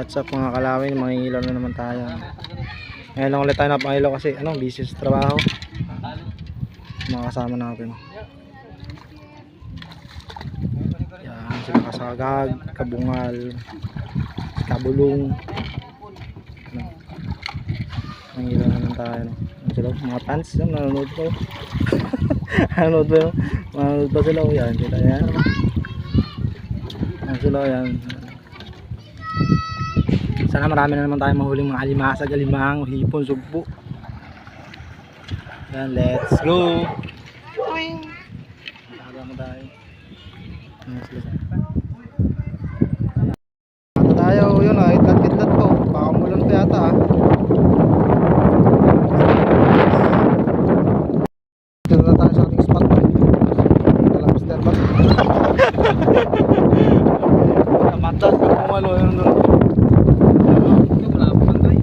What's up mga kalawin, mangingilaw na naman tayo. Ngayon lang ulit tayo napangilaw kasi ano, busy sa trabaho. Mga kasama natin. Yan, sila kasagag, kabungal, kabulong. Ano, mangingilaw na naman tayo. No? Ano sila, mga fans, no? nanonood ko. nanonood ba yun? Nanonood ba sila? Yan, sila yan. Yan sila, yan. Sana marami na naman tayong mahuling mga alimasag, alimang, hipon, sugpo. Yan, let's go! Taga mo tayo. Yan sila. Ano tayo, yun ah, itlat-itlat po. Baka mulan pa yata ah. Dito na tayo sa ating spot. Dala Mr. Bag. Matas ka pumalo yun doon.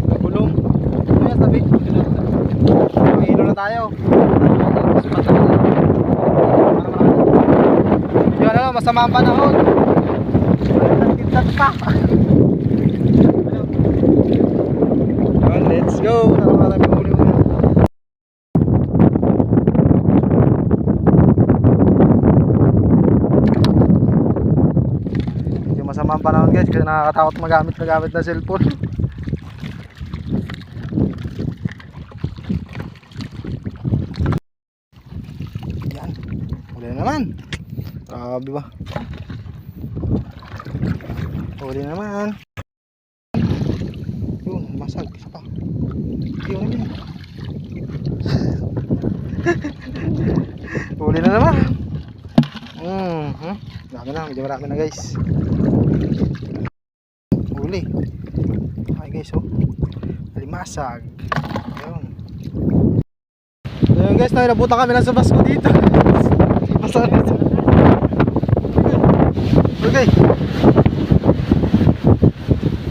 Kabulong. Ano yan tabi? May ilo na tayo. Yun ano, masama ang panahon. Tintat pa. Yun, let's go. Tara marami huli mo. Medyo masama ang panahon guys kasi nakakatakot magamit na gamit na cellphone. Yan. Uli na naman. Grabe ba? Uli na naman. Yun, masag. Isa pa. Yun, yun. Uli na naman. Hmm, hmm. Na, medyo marami na guys. Uli. Okay guys, oh. Alimasag. Ayun. So yun guys, nabutan kami ng sabas ko dito. Okay.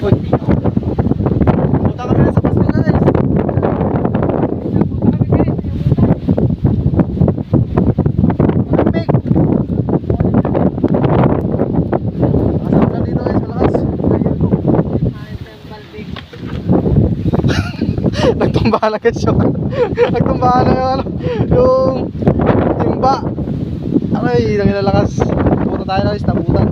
Uy. Nabutan kami guys. Malamig. Masarap na guys. Nagtumbahan na guys yung Nagtumbahan na yung ano Yung Timba Aray, nang ilalakas Pupunta tayo guys, nabutan